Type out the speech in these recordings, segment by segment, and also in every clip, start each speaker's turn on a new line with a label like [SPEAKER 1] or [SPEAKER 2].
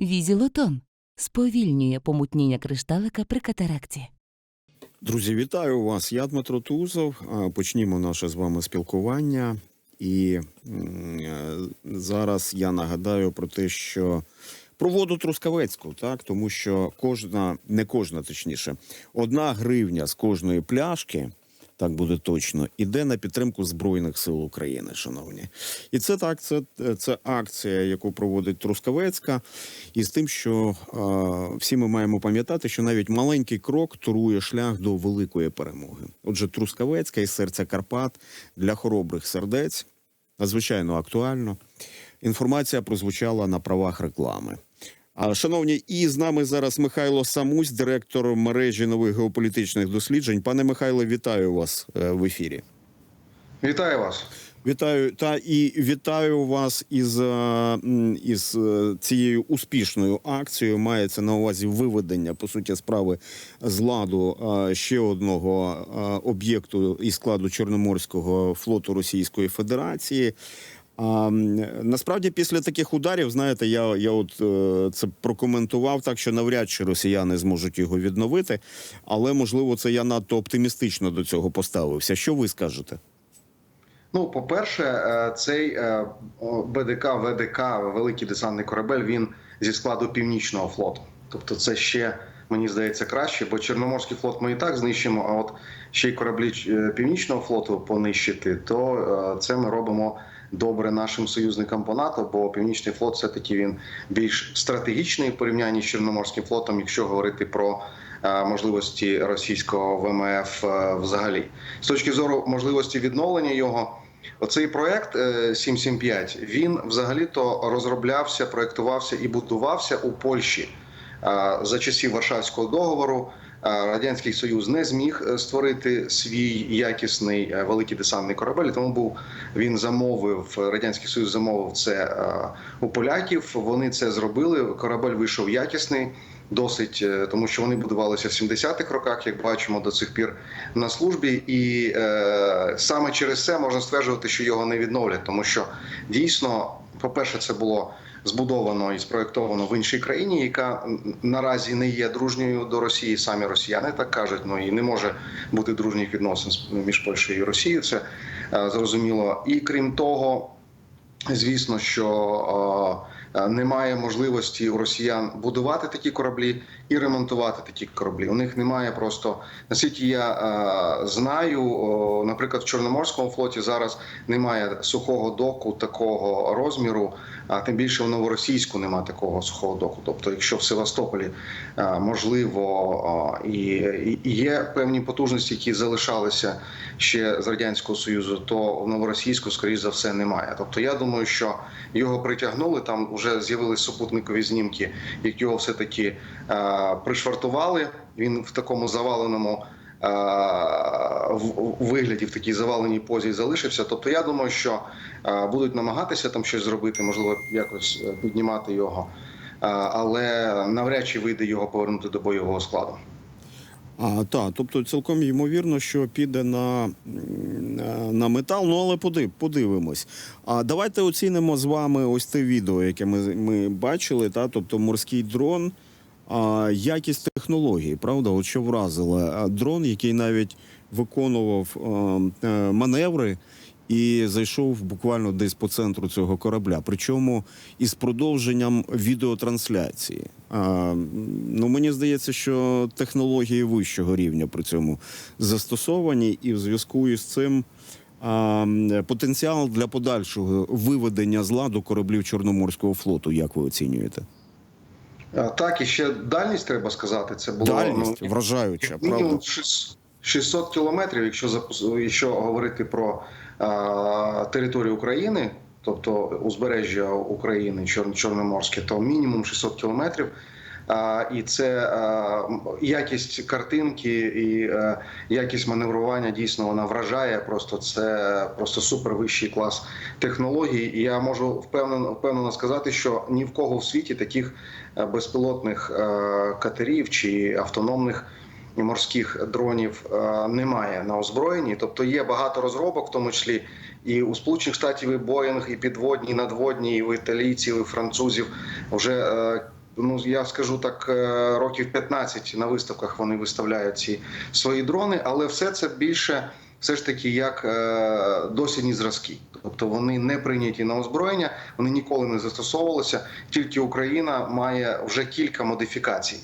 [SPEAKER 1] Візілотон сповільнює помутніння кришталика при катаракті.
[SPEAKER 2] Друзі, вітаю вас. Я Дмитро Тузов. Почнімо наше з вами спілкування. І е, зараз я нагадаю про те, що про воду Трускавецьку, так тому що кожна, не кожна, точніше, одна гривня з кожної пляшки. Так буде точно, іде на підтримку Збройних сил України, шановні. І це так, це, це акція, яку проводить Трускавецька, і з тим, що е, всі ми маємо пам'ятати, що навіть маленький крок турує шлях до великої перемоги. Отже, Трускавецька із серця Карпат для хоробрих сердець надзвичайно актуально. Інформація прозвучала на правах реклами. Шановні, і з нами зараз Михайло Самусь, директор мережі нових геополітичних досліджень. Пане Михайло, вітаю вас е, в ефірі.
[SPEAKER 3] Вітаю вас.
[SPEAKER 2] Вітаю та і вітаю вас із, е, із е, цією успішною акцією. Мається на увазі виведення по суті справи з ладу ще одного об'єкту із складу Чорноморського флоту Російської Федерації. А насправді після таких ударів, знаєте, я, я от е, це прокоментував так, що навряд чи росіяни зможуть його відновити, але можливо це я надто оптимістично до цього поставився. Що ви скажете?
[SPEAKER 3] Ну, по-перше, е, цей е, БДК, ВДК, великий десантний корабель, він зі складу північного флоту. Тобто, це ще мені здається краще, бо Чорноморський флот ми і так знищимо. А от ще й кораблі північного флоту понищити, то це ми робимо добре нашим союзникам по НАТО, бо північний флот все таки він більш стратегічний в порівнянні з Чорноморським флотом, якщо говорити про е, можливості російського ВМФ е, взагалі, з точки зору можливості відновлення його. Оцей проект е, 775, він взагалі-то розроблявся, проектувався і будувався у Польщі Е, за часів Варшавського договору. Радянський Союз не зміг е, створити свій якісний е, великий десантний корабель. Тому був він замовив радянський союз замовив це е, у поляків. Вони це зробили. Корабель вийшов якісний. Досить, тому що вони будувалися в 70-х роках, як бачимо до цих пір на службі, і е, саме через це можна стверджувати, що його не відновлять, тому що дійсно, по-перше, це було збудовано і спроєктовано в іншій країні, яка наразі не є дружньою до Росії. Самі росіяни так кажуть. Ну і не може бути дружніх відносин між Польщею і Росією. Це е, зрозуміло. І крім того, звісно, що е, немає можливості у росіян будувати такі кораблі і ремонтувати такі кораблі. У них немає просто наскільки я е, знаю, наприклад, в Чорноморському флоті зараз немає сухого доку такого розміру, а тим більше в новоросійську немає такого сухого доку. Тобто, якщо в Севастополі е, можливо е, і є певні потужності, які залишалися ще з радянського союзу, то в новоросійську, скоріш за все, немає. Тобто, я думаю, що його притягнули. Там вже з'явились супутникові знімки, які його все таки е, пришвартували. Він в такому заваленому. е, вигляді в такій заваленій позі залишився. Тобто, я думаю, що е, будуть намагатися там щось зробити, можливо, якось піднімати його, але навряд чи вийде його повернути до бойового складу.
[SPEAKER 2] А, так, тобто цілком ймовірно, що піде на, на- метал, ну але подив, подивимось. А давайте оцінимо з вами ось те відео, яке ми, ми бачили, та, тобто морський дрон, а, якість технології, правда? От що вразило? Дрон, який навіть виконував а, е, маневри і зайшов буквально десь по центру цього корабля. Причому із продовженням відеотрансляції. А, ну мені здається, що технології вищого рівня при цьому застосовані, і в зв'язку із цим. А, потенціал для подальшого виведення з ладу кораблів Чорноморського флоту, як ви оцінюєте?
[SPEAKER 3] Так, і ще дальність треба сказати. Це було
[SPEAKER 2] Дальність
[SPEAKER 3] ну,
[SPEAKER 2] вражаюча, правда?
[SPEAKER 3] 600 600 кілометрів, якщо якщо говорити про а, територію України, тобто узбережжя України, Чорноморське, то мінімум 600 кілометрів. І це якість картинки і е, якість маневрування дійсно вона вражає. Просто це просто супер вищий клас технологій. І я можу впевнено впевнено сказати, що ні в кого в світі таких е, безпілотних е, катерів чи автономних морських дронів е, немає на озброєнні. Тобто є багато розробок, в тому числі і у Сполучених Штатів і Боїнг, і підводні, і надводні, і в італійців, і французів вже. е, ну я скажу так, е, років 15 на виставках вони виставляють ці свої дрони, але все це більше все ж таки як досвідні зразки. Тобто вони не прийняті на озброєння, вони ніколи не застосовувалися. Тільки Україна має вже кілька модифікацій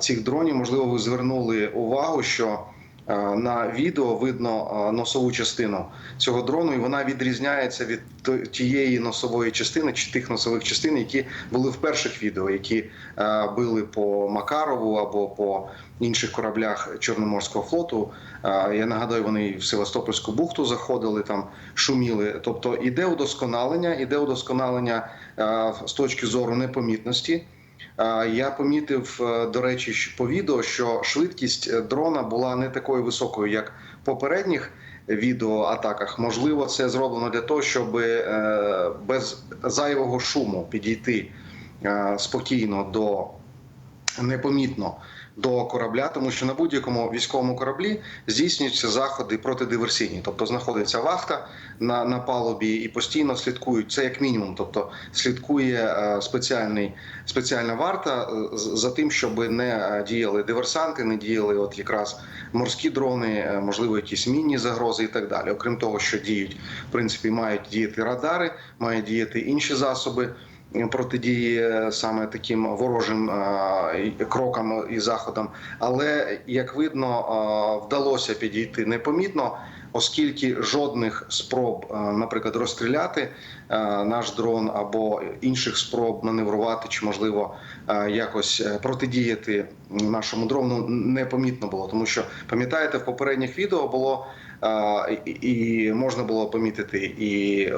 [SPEAKER 3] цих дронів. Можливо, ви звернули увагу, що е, на відео видно е, носову частину цього дрону, і вона відрізняється від тієї носової частини чи тих носових частин, які були в перших відео, які е, били по Макарову або по інших кораблях Чорноморського флоту. Е, Я нагадаю, вони в Севастопольську бухту заходили, там шуміли. Тобто іде удосконалення, іде удосконалення е, з точки зору непомітності. Е, Я помітив, е, до речі, по відео, що швидкість е, дрона була не такою високою, як в попередніх відеоатаках. Можливо, це зроблено для того, щоб без зайвого шуму підійти спокійно до непомітно до корабля, тому що на будь-якому військовому кораблі здійснюються заходи протидиверсійні, тобто знаходиться вахта на, на палубі і постійно слідкують. Це як мінімум, тобто слідкує е, спеціальний спеціальна варта е, за тим, щоб не е, діяли диверсанти, не діяли от якраз морські дрони, можливо, якісь мінні загрози і так далі. Окрім того, що діють, в принципі, мають діяти радари, мають діяти інші засоби протидії е, саме таким ворожим е, крокам і заходам. Але як видно, е, вдалося підійти непомітно, оскільки жодних спроб, наприклад, розстріляти наш дрон або інших спроб маневрувати чи можливо якось протидіяти нашому дрону непомітно було. Тому що пам'ятаєте, в попередніх відео було. І можна було помітити і е,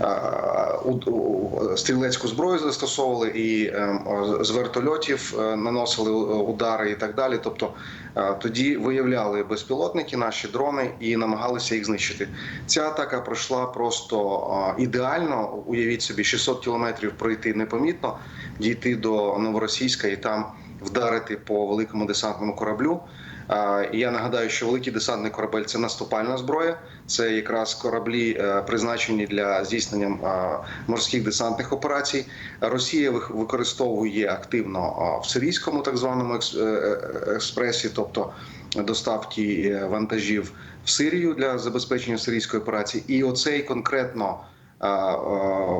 [SPEAKER 3] е, стрілецьку зброю застосовували, і е, з вертольотів наносили удари і так далі. Тобто тоді виявляли безпілотники, наші дрони і намагалися їх знищити. Ця атака пройшла просто ідеально. Уявіть собі, 600 кілометрів пройти непомітно, дійти до новоросійська і там вдарити по великому десантному кораблю. І я нагадаю, що великий десантний корабель це наступальна зброя. Це якраз кораблі е, призначені для здійснення морських десантних операцій. Росія вих- використовує активно в сирійському так званому е, е, експресі, тобто доставки вантажів в Сирію для забезпечення сирійської операції. І оцей конкретно.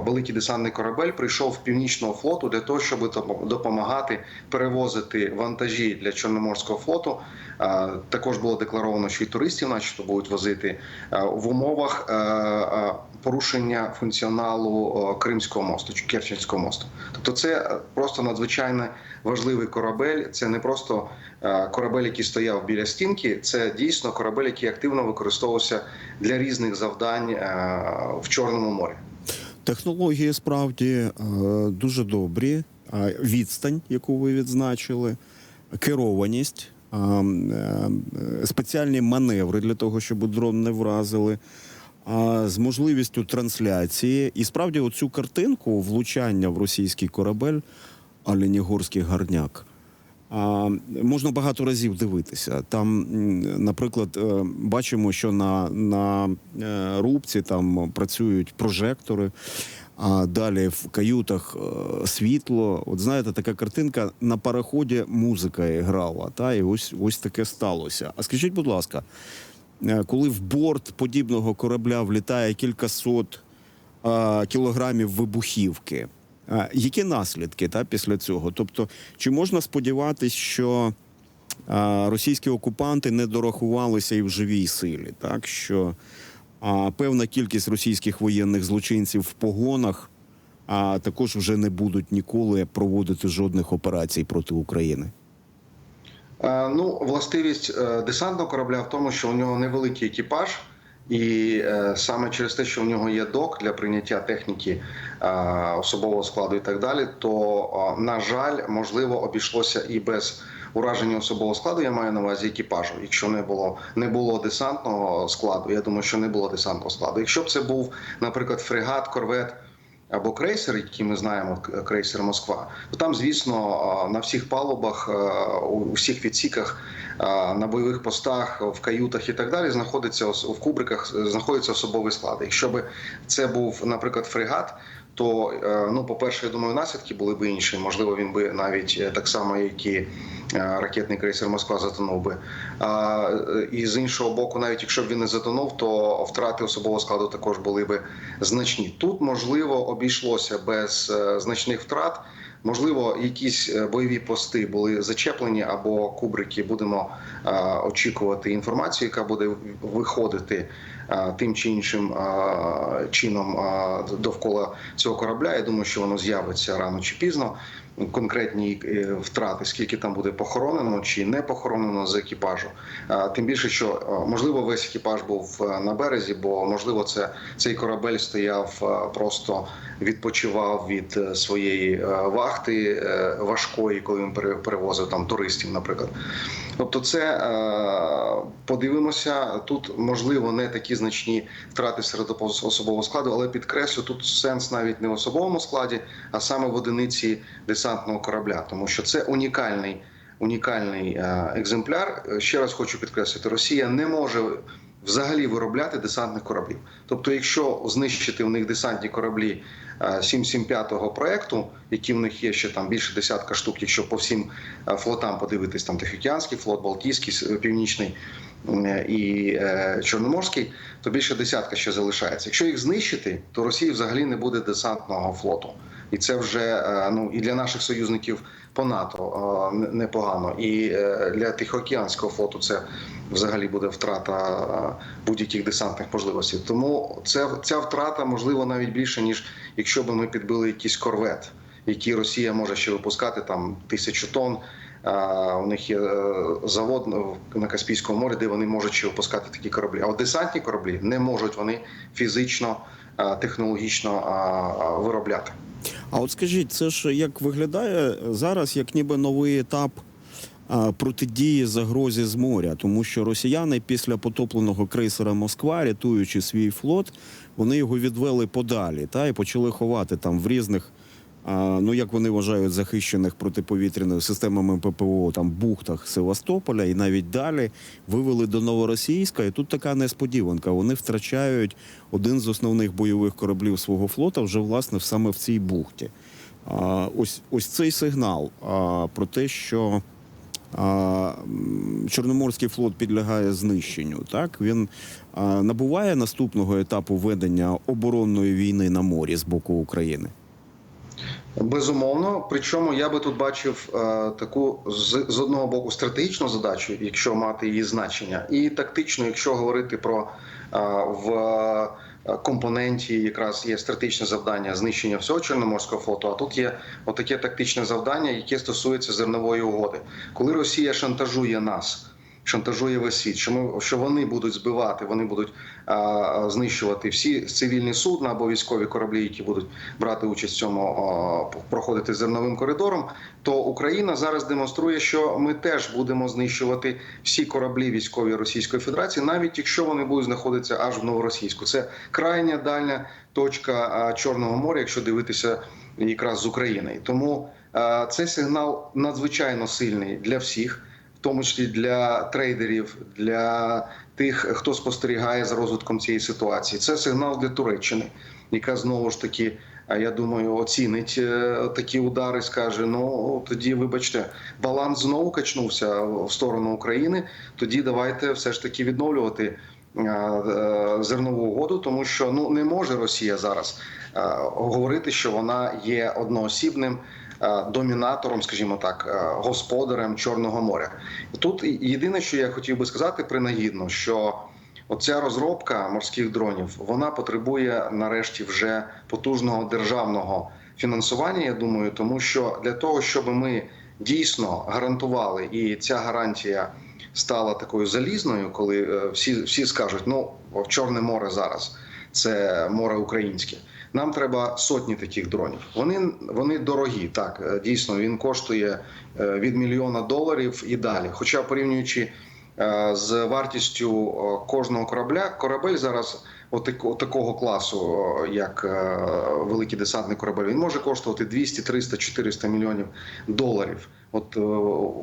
[SPEAKER 3] Великий десантний корабель прийшов північного флоту для того, щоб допомагати перевозити вантажі для Чорноморського флоту. Також було декларовано, що і туристів, начебто, будуть возити в умовах е, е, порушення функціоналу Кримського мосту чи Керченського мосту. Тобто, це е, просто надзвичайно важливий корабель. Це не просто корабель, який стояв біля стінки. Це дійсно корабель, який активно використовувався для різних завдань в Чорному морі.
[SPEAKER 2] Технології справді дуже добрі. Відстань, яку ви відзначили, керованість, спеціальні маневри для того, щоб дрон не вразили. А з можливістю трансляції, і справді оцю картинку влучання в російський корабель Оленігорський гарняк. А, можна багато разів дивитися. Там, наприклад, е, бачимо, що на, на е, рубці там працюють прожектори, а далі в каютах е, світло. От знаєте, така картинка на пароході музика грала, та і ось ось таке сталося. А скажіть, будь ласка, е, коли в борт подібного корабля влітає кількасот кілограмів вибухівки. Які наслідки та, після цього? Тобто, чи можна сподіватися, що російські окупанти не дорахувалися і в живій силі, так що а, певна кількість російських воєнних злочинців в погонах а також вже не будуть ніколи проводити жодних операцій проти України?
[SPEAKER 3] Е, Ну, властивість е, десантного корабля в тому, що у нього невеликий екіпаж, і е, саме через те, що в нього є док для прийняття техніки особового складу і так далі, то, на жаль, можливо, обійшлося і без ураження особового складу. Я маю на увазі екіпажу. Якщо не було не було десантного складу, я думаю, що не було десантного складу. Якщо б це був, наприклад, фрегат, корвет або крейсер, який ми знаємо, крейсер Москва, то там, звісно, на всіх палубах, у всіх відсіках, на бойових постах, в каютах і так далі знаходиться в кубриках знаходиться особовий склад. Якщо б це був, наприклад, фрегат, то е, ну, по-перше, я думаю, наслідки були б інші. Можливо, він би навіть е, так само, як і е, ракетний крейсер Москва затонув би. І з іншого боку, навіть якщо б він не затонув, то втрати особового складу також були би значні. Тут можливо обійшлося без значних втрат. Можливо, якісь бойові пости були зачеплені або кубрики. Будемо очікувати інформацію, яка буде виходити тим чи іншим е, чином е, довкола цього корабля. Я думаю, що воно з'явиться рано чи пізно. Конкретні е, втрати, скільки там буде похоронено чи не похоронено з екіпажу. Тим більше, що можливо весь екіпаж був е, на березі, бо можливо, це цей корабель стояв е, просто відпочивав від своєї вахти важкої, коли він перевозив там туристів, наприклад. Тобто, це подивимося. Тут можливо не такі значні втрати серед особового складу, але підкреслю, тут сенс навіть не в особовому складі, а саме в одиниці десантного корабля, тому що це унікальний. Унікальний е, екземпляр. Е, Ще раз хочу підкреслити: Росія не може взагалі виробляти десантних кораблів. Тобто, якщо знищити в них десантні кораблі е, 775-го проекту, які в них є ще там більше десятка штук, якщо по всім е, флотам подивитись, там Тихоокеанський флот, Балтійський, Північний е, і е, Чорноморський, то більше десятка ще залишається. Якщо їх знищити, то Росії взагалі не буде десантного флоту. І це вже е, ну і для наших союзників по НАТО е, непогано. І е, для Тихоокеанського флоту це взагалі буде втрата будь-яких десантних можливостей. Тому це ця втрата можливо навіть більше ніж якщо б ми підбили якийсь корвет, який Росія може ще випускати там тисячу тонн. У них є завод на- Каспійському морі, де вони можуть ще випускати такі кораблі. А от десантні кораблі не можуть вони фізично, технологічно виробляти.
[SPEAKER 2] А от скажіть, це ж як виглядає зараз, як ніби новий етап протидії загрозі з моря, тому що росіяни після потопленого крейсера Москва, рятуючи свій флот, вони його відвели подалі та і почали ховати там в різних. Ну, як вони вважають, захищених протиповітряними системами ППО там бухтах Севастополя і навіть далі вивели до Новоросійська. І тут така несподіванка. Вони втрачають один з основних бойових кораблів свого флота вже власне саме в цій бухті. А, ось, ось цей сигнал а, про те, що а, Чорноморський флот підлягає знищенню. Так він а, набуває наступного етапу ведення оборонної війни на морі з боку України.
[SPEAKER 3] Безумовно, причому я би тут бачив е, таку з, з одного боку стратегічну задачу, якщо мати її значення, і тактичну, якщо говорити про е, в е, компоненті, якраз є стратегічне завдання знищення всього чорноморського флоту. А тут є отаке тактичне завдання, яке стосується зернової угоди, коли Росія шантажує нас. Шантажує весь світ, що ми що вони будуть збивати, вони будуть а, знищувати всі цивільні судна або військові кораблі, які будуть брати участь в цьому а, проходити зерновим коридором. То Україна зараз демонструє, що ми теж будемо знищувати всі кораблі військові Російської Федерації, навіть якщо вони будуть знаходитися аж в новоросійську. Це крайня дальня точка Чорного моря, якщо дивитися якраз з України. Тому а, цей сигнал надзвичайно сильний для всіх тому числі для трейдерів, для тих, хто спостерігає за розвитком цієї ситуації. Це сигнал для Туреччини, яка знову ж таки, я думаю, оцінить е, такі удари. Скаже: ну тоді, вибачте, баланс знову качнувся в сторону України. Тоді давайте все ж таки відновлювати. е, е, Зернову угоду, тому що ну не може Росія зараз говорити, що вона є одноосібним домінатором, скажімо так, е, господарем Чорного моря. Тут єдине, що я хотів би сказати принагідно, що оця розробка морських дронів вона потребує нарешті вже потужного державного фінансування. Я думаю, тому що для того, щоб ми дійсно гарантували, і ця гарантія стала такою залізною, коли е, всі, всі скажуть, ну Чорне море зараз це море українське. Нам треба сотні таких дронів. Вони вони дорогі. Так е, дійсно він коштує е, від мільйона доларів і далі. Хоча порівнюючи е, з вартістю кожного корабля, корабель зараз отак- такого класу, як великий десантний корабель, він може коштувати 200, 300, 400 мільйонів доларів. От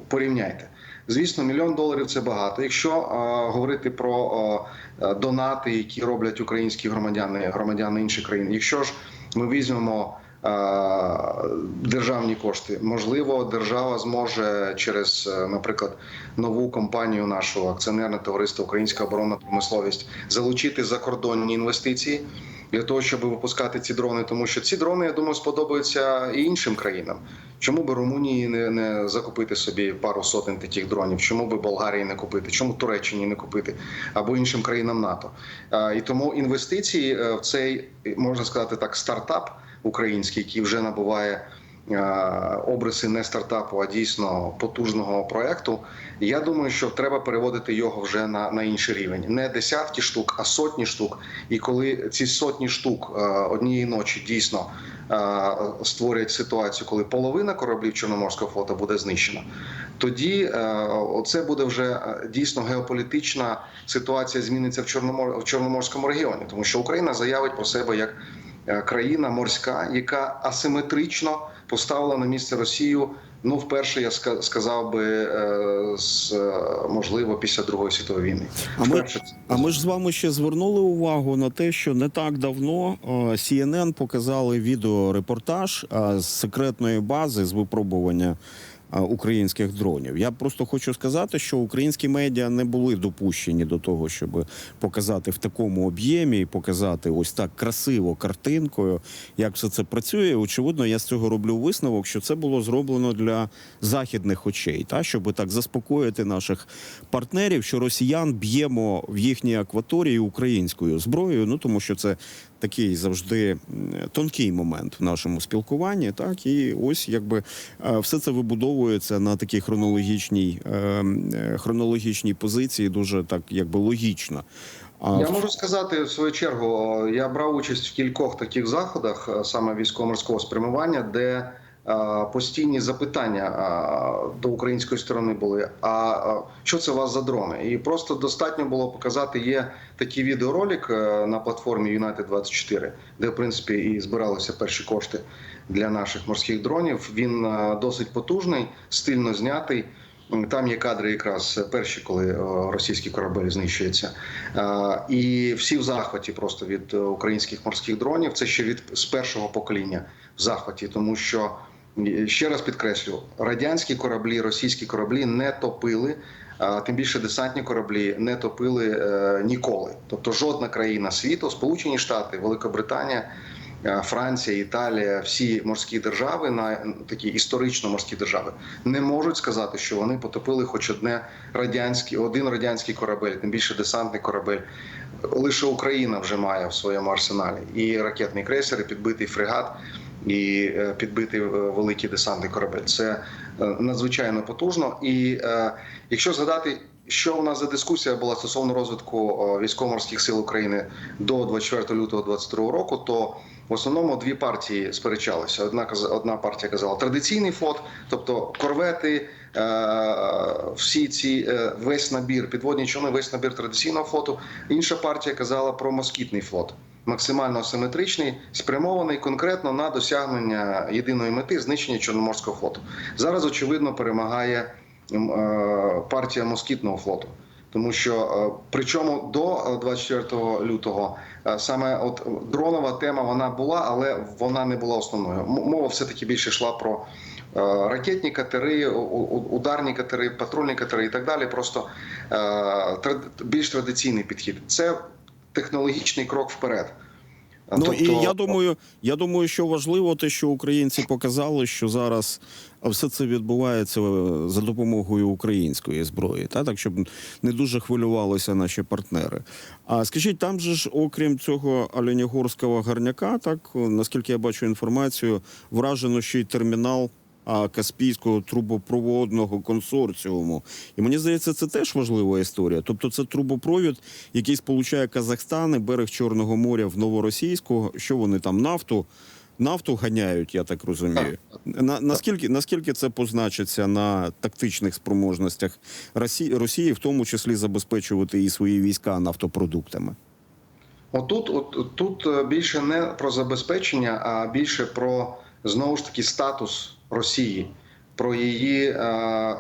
[SPEAKER 3] порівняйте. Звісно, мільйон доларів це багато. Якщо е, говорити про е, е, донати, які роблять українські громадяни, громадяни інших країн, якщо ж ми візьмемо державні кошти. Можливо, держава зможе через, наприклад, нову компанію нашого акціонерне товариство Українська оборонна промисловість залучити закордонні інвестиції для того, щоб випускати ці дрони, тому що ці дрони, я думаю, сподобаються і іншим країнам. Чому би Румунії не, не закупити собі пару сотень таких дронів? Чому би Болгарії не купити? Чому Туреччині не купити або іншим країнам НАТО? І тому інвестиції е, в цей можна сказати так стартап український, який вже набуває обриси не стартапу, а дійсно потужного проекту. Я думаю, що треба переводити його вже на, на інший рівень. Не десятки штук, а сотні штук. І коли ці сотні штук е, однієї ночі дійсно е, створять ситуацію, коли половина кораблів Чорноморського флоту буде знищена, тоді е, це буде вже е, дійсно геополітична ситуація зміниться в Чорномор в Чорноморському регіоні, тому що Україна заявить про себе як е, країна морська, яка асиметрично поставила на місце Росію. Ну, вперше я ска- сказав би е, з е, можливо після Другої світової війни.
[SPEAKER 2] А ми,
[SPEAKER 3] Вперше
[SPEAKER 2] а ми ж з вами ще звернули увагу на те, що не так давно е, CNN показали відеорепортаж з секретної бази з випробування українських дронів. Я просто хочу сказати, що українські медіа не були допущені до того, щоб показати в такому об'ємі і показати ось так красиво картинкою, як все це працює. Очевидно, я з цього роблю висновок, що це було зроблено для західних очей, та щоб так заспокоїти наших партнерів, що росіян б'ємо в їхній акваторії українською зброєю. Ну тому що це такий завжди тонкий момент в нашому спілкуванні. Так і ось якби е, все це вибудовується на такій хронологічній е, е, хронологічній позиції, дуже так якби логічно. А
[SPEAKER 3] Я можу сказати в свою чергу. Я брав участь в кількох таких заходах, саме військово-морського спрямування, де постійні запитання до української сторони були: а що це у вас за дрони? І просто достатньо було показати. Є такий відеоролик е, на платформі United 24 де в принципі і збиралися перші кошти для наших морських дронів. Він е, досить потужний, стильно знятий. Там є кадри, якраз перші, коли е, російський корабель знищується, і всі в захваті просто від українських морських дронів. Це ще від з першого покоління в захваті, тому що ще раз підкреслю, радянські кораблі, російські кораблі не топили. Тим більше десантні кораблі не топили е, ніколи. Тобто жодна країна світу, Сполучені Штати, Великобританія, е, Франція, Італія, всі морські держави, на такі історично морські держави, не можуть сказати, що вони потопили хоч одне радянське, один радянський корабель, тим більше десантний корабель. Лише Україна вже має в своєму арсеналі і ракетний крейсер, і підбитий фрегат, і е, підбитий е, великий десантний корабель. Це е, надзвичайно потужно. І якщо згадати, що у нас за дискусія була стосовно розвитку військово-морських сил України до 24 лютого 2022 року, то в основному дві партії сперечалися. Одна одна партія казала традиційний флот, тобто корвети, всі ці весь набір, підводні човни, весь набір традиційного флоту. Інша партія казала про москітний флот. Максимально асиметричний, спрямований конкретно на досягнення єдиної мети знищення Чорноморського флоту. Зараз очевидно перемагає е, партія москітного флоту. Тому що е, причому до е, 24 лютого е, саме от дронова тема вона була, але вона не була основною. Мова все таки більше йшла про ракетні катери, ударні катери, патрульні катери і так далі. Просто більш традиційний підхід. Це технологічний крок вперед.
[SPEAKER 2] Ну і я думаю, я думаю, що важливо те, що українці показали, що зараз все це відбувається е, за допомогою української зброї, та так щоб не дуже хвилювалися наші партнери. А скажіть, там же ж, окрім цього Оленігорського гарняка, так наскільки я бачу інформацію, вражено ще й термінал. Каспійського трубопроводного консорціуму, і мені здається, це теж важлива історія. Тобто, це трубопровід, який сполучає Казахстан і берег Чорного моря в Новоросійську. Що вони там нафту, нафту ганяють, я так розумію. На наскільки наскільки це позначиться на тактичних спроможностях Росії, Росії, в тому числі забезпечувати і свої війська нафтопродуктами?
[SPEAKER 3] Отут, от тут е, більше не про забезпечення, а більше про знову ж таки статус Росії, про її е,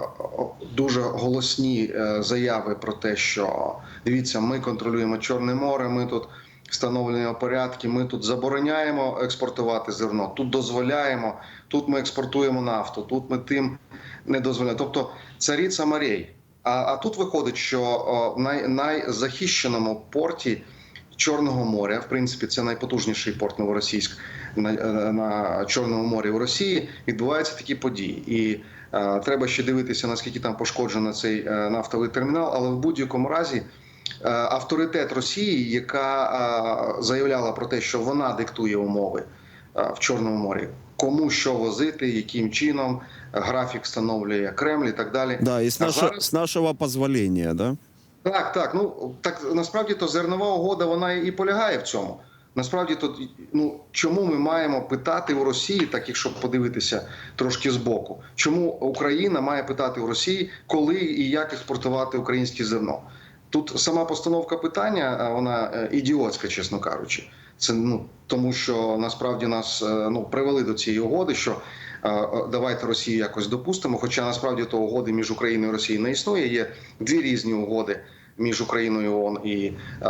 [SPEAKER 3] дуже голосні е, заяви про те, що дивіться, ми контролюємо Чорне море, ми тут встановлення порядки. Ми тут забороняємо експортувати зерно, тут дозволяємо, тут ми експортуємо нафту, тут ми тим не дозволяємо. Тобто царіця морей. А, а тут виходить, що в най, найзахищеному порті Чорного моря, в принципі, це найпотужніший порт Новоросійськ на, е, на Чорному морі в Росії. Відбуваються такі події, і е, треба ще дивитися, наскільки там пошкоджено цей е, нафтовий термінал. Але в будь-якому разі е, авторитет Росії, яка е, заявляла про те, що вона диктує умови е, в Чорному морі, кому що возити, яким чином графік встановлює Кремль і так далі.
[SPEAKER 2] Да, і з, наше,
[SPEAKER 3] зараз-
[SPEAKER 2] з нашого позволення, да?
[SPEAKER 3] Так, так. Ну так насправді то зернова угода вона і полягає в цьому. Насправді, то ну чому ми маємо питати у Росії, так якщо подивитися трошки збоку, чому Україна має питати у Росії, коли і як експортувати українське зерно? Тут сама постановка питання, вона е, ідіотська, чесно кажучи. Це ну тому, що насправді нас е, ну привели до цієї угоди, що е, давайте Росію якось допустимо. Хоча насправді то угоди між Україною і Росією не існує. Є дві різні угоди між Україною ООН і е,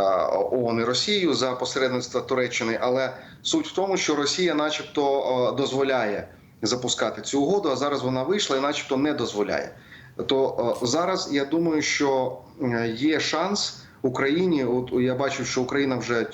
[SPEAKER 3] ООН і Росією за посередництва Туреччини. Але суть в тому, що Росія, начебто, е, дозволяє запускати цю угоду, а зараз вона вийшла і, начебто, не дозволяє. То е, зараз я думаю, що є шанс Україні. От я бачу, що Україна вже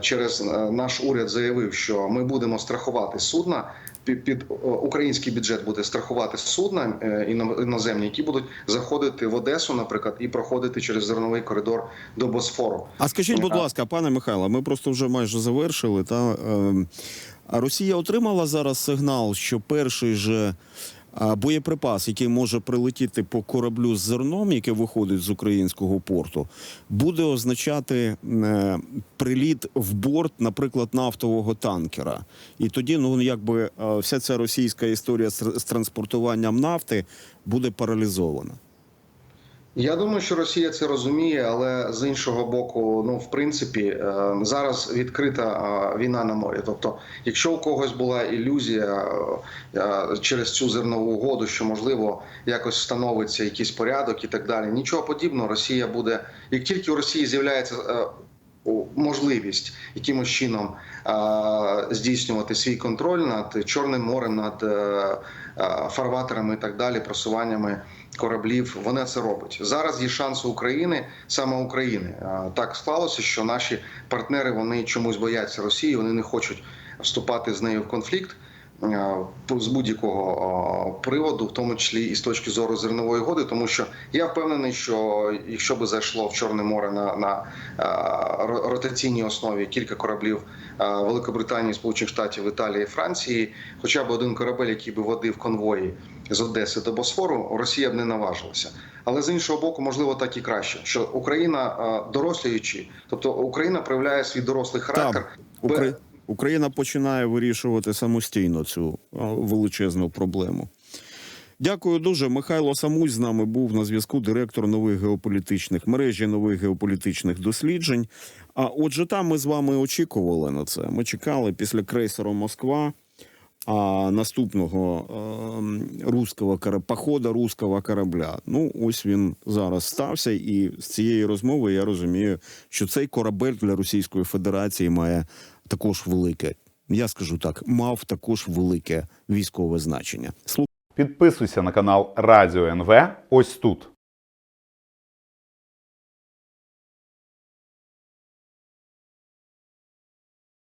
[SPEAKER 3] через наш уряд заявив, що ми будемо страхувати судна. Під, е, український бюджет буде страхувати судна е, іно- іноземні, які будуть заходити в Одесу, наприклад, і проходити через зерновий коридор до Босфору.
[SPEAKER 2] А скажіть, будь ласка, пане Михайло, ми просто вже майже завершили. Та е, Росія отримала зараз сигнал, що перший же боєприпас, який може прилетіти по кораблю з зерном, яке виходить з українського порту, буде означати е, приліт в борт, наприклад, нафтового танкера. І тоді, ну якби е, вся ця російська історія з, з транспортуванням нафти буде паралізована.
[SPEAKER 3] Я думаю, що Росія це розуміє, але з іншого боку, ну в принципі, е, зараз відкрита е, війна на морі. Тобто, якщо у когось була ілюзія е, е, через цю зернову угоду, що можливо якось встановиться якийсь порядок і так далі, нічого подібного. Росія буде як тільки у Росії з'являється можливість якимось чином здійснювати свій контроль над Чорним морем, над фарватерами і так далі, просуваннями кораблів. Вона це робить зараз. Є шанс України, саме України. Так склалося, що наші партнери вони чомусь бояться Росії. Вони не хочуть вступати з нею в конфлікт. Е, З будь-якого е, приводу, в тому числі і з точки зору зернової угоди, тому що я впевнений, що якщо би зайшло в Чорне море на, на е, ротаційній основі кілька кораблів Великобританії, Сполучених Штатів, Італії, Франції, хоча б один корабель, який би водив конвої з Одеси до Босфору, Росія б не наважилася. Але з іншого боку, можливо, так і краще, що Україна дорослюючи, тобто Україна проявляє свій дорослий характер.
[SPEAKER 2] Укра... Україна починає вирішувати самостійно цю величезну проблему. Дякую дуже. Михайло Самусь з нами був на зв'язку, директор нових геополітичних мережі нових геополітичних досліджень. А отже, там ми з вами очікували на це. Ми чекали після крейсеру Москва. А наступного е, руського кара- похода руського корабля. Ну ось він зараз стався, і з цієї розмови я розумію, що цей корабель для Російської Федерації має також велике. Я скажу так, мав також велике військове значення.
[SPEAKER 4] Підписуйся на канал Радіо НВ ось тут.